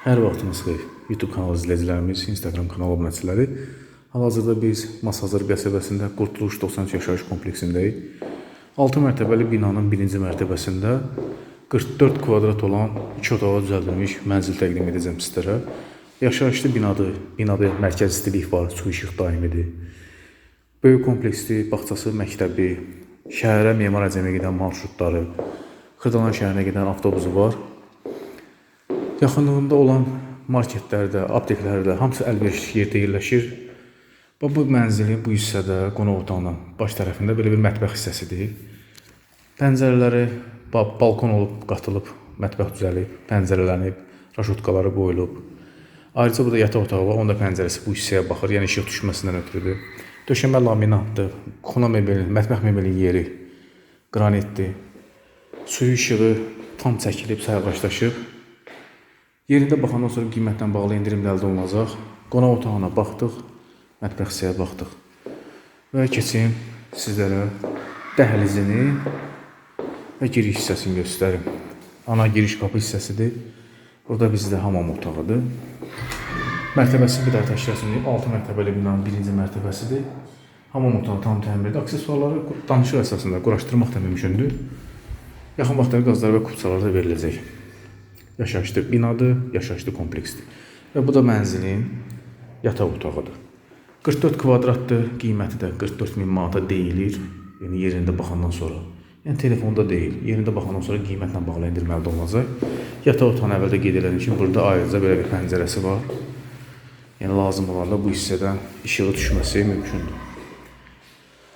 Hər vaxtınız xeyir. YouTube kanalı izləyicilərimiz, Instagram kanalı abunəçiləri. Hal-hazırda biz Masazır qəsəbəsində Qurtuluş 93 yaşayış kompleksindəyik. 6 mərtəbəli binanın birinci mərtəbəsində 44 kvadrat olan 2 otağa düzəldilmiş mənzil təqdim edəcəm sizlərə. Yaşayışlı binadır. Binada mərkəzi istilik var, su işıq daimidir. Böyük kompleksli, bağçası, məktəbi, şəhərə Memar Əcəmiyə gedən marşrutları, Xırdalan şəhərinə gedən avtobusu var. Yaxınlığında olan marketlərdə, apteklərdə hamısı əlverişli yerdə yerləşir. Və bu mənzilin bu hissədə qonaq otağının baş tərəfində belə bir mətbəx hissəsidir. Pəncərələri ba- balkon olub, qatılıb, mətbəx düzəlib, pəncərələnib, raşotkaları qoyulub. Ayrıca burada yataq otağı var, onun da pəncərəsi bu hissəyə baxır, yəni işıq düşməsindən ötürüdür. Döşəmə laminatdır, xuna mebelin, mətbəx mebelin yeri qranitdir. Suyu işığı tam çəkilib, sayğaçlaşıb. Yerində baxandan sonra qiymətlə bağlı endirim də əldə olunacaq. Qonaq otağına baxdıq, mətbəx hissəyə baxdıq. Və keçim sizlərə dəhlizini və giriş hissəsini göstərim. Ana giriş qapı hissəsidir. Burada bizdə hamam otağıdır. Mərtəbəsi bir daha təşkil 6 mərtəbəli binanın birinci mərtəbəsidir. Hamam otağı tam təmirdir. Aksesuarları danışıq əsasında quraşdırmaq da mümkündür. Yaxın vaxtda qazlar və kupçalar da veriləcək. Yaşayışlı binadır, yaşayışlı kompleksdir. Və bu da mənzilin yataq otağıdır. 44 kvadratdır, qiyməti də 44 min manata deyilir. Yəni yerində baxandan sonra. Yəni telefonda deyil, yerində baxandan sonra qiymətlə bağlı endirim əldə olunacaq. Yataq otağını əvvəldə qeyd elədim ki, burada ayrıca belə bir pəncərəsi var. Yəni lazım olanda bu hissədən işığı düşməsi mümkündür.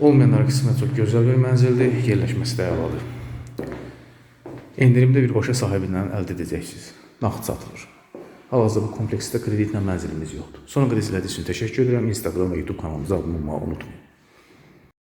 Olmayanlara qismət çox gözəl bir mənzildir, yerləşməsi də əladır. Endirimdə birbaşa sahibindən əldə edəcəksiniz. Nağd satılır. Hal-hazırda bu kompleksdə kreditlə mənzilimiz yoxdur. Sonra qədər izlədiyiniz üçün təşəkkür edirəm. Instagram və YouTube kanalımıza abunə olmağı unutmayın.